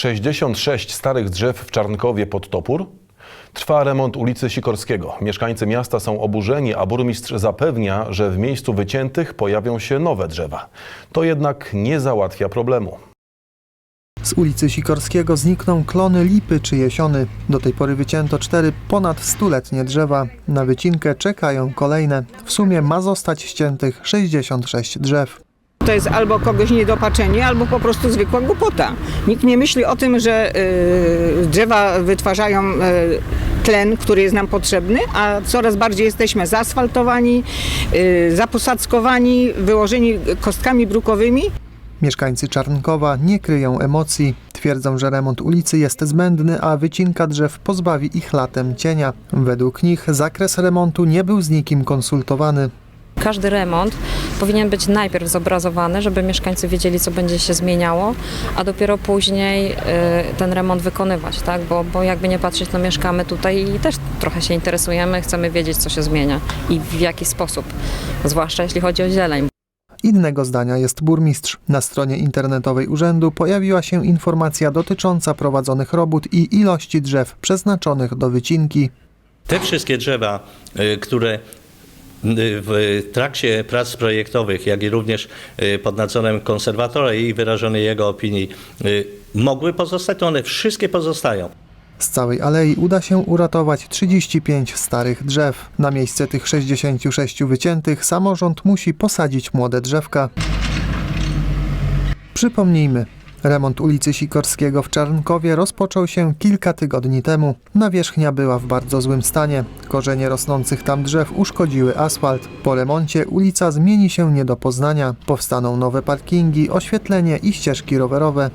66 starych drzew w Czarnkowie pod Topór? Trwa remont ulicy Sikorskiego. Mieszkańcy miasta są oburzeni, a burmistrz zapewnia, że w miejscu wyciętych pojawią się nowe drzewa. To jednak nie załatwia problemu. Z ulicy Sikorskiego znikną klony lipy czy jesiony. Do tej pory wycięto cztery ponad stuletnie drzewa. Na wycinkę czekają kolejne. W sumie ma zostać ściętych 66 drzew. To jest albo kogoś niedopatrzenie, albo po prostu zwykła głupota. Nikt nie myśli o tym, że y, drzewa wytwarzają y, tlen, który jest nam potrzebny, a coraz bardziej jesteśmy zaasfaltowani, y, zaposadzkowani, wyłożeni kostkami brukowymi. Mieszkańcy Czarnkowa nie kryją emocji. Twierdzą, że remont ulicy jest zbędny, a wycinka drzew pozbawi ich latem cienia. Według nich zakres remontu nie był z nikim konsultowany. Każdy remont powinien być najpierw zobrazowany, żeby mieszkańcy wiedzieli, co będzie się zmieniało, a dopiero później y, ten remont wykonywać, tak? Bo, bo jakby nie patrzeć, no mieszkamy tutaj i też trochę się interesujemy, chcemy wiedzieć, co się zmienia i w jaki sposób, zwłaszcza jeśli chodzi o zieleń. Innego zdania jest burmistrz. Na stronie internetowej urzędu pojawiła się informacja dotycząca prowadzonych robót i ilości drzew przeznaczonych do wycinki. Te wszystkie drzewa, y, które w trakcie prac projektowych, jak i również y, pod nadzorem konserwatora i wyrażonej jego opinii y, mogły pozostać, to one wszystkie pozostają. Z całej alei uda się uratować 35 starych drzew. Na miejsce tych 66 wyciętych samorząd musi posadzić młode drzewka. Przypomnijmy, remont ulicy Sikorskiego w Czarnkowie rozpoczął się kilka tygodni temu. Nawierzchnia była w bardzo złym stanie. Korzenie rosnących tam drzew uszkodziły asfalt. Po remoncie ulica zmieni się nie do poznania. Powstaną nowe parkingi, oświetlenie i ścieżki rowerowe.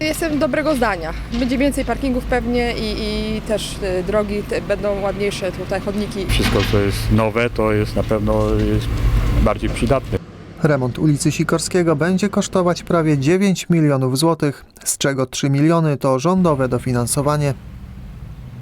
Jestem dobrego zdania. Będzie więcej parkingów pewnie i, i też y, drogi te będą ładniejsze, tutaj chodniki. Wszystko, co jest nowe, to jest na pewno jest bardziej przydatne. Remont ulicy Sikorskiego będzie kosztować prawie 9 milionów złotych, z czego 3 miliony to rządowe dofinansowanie.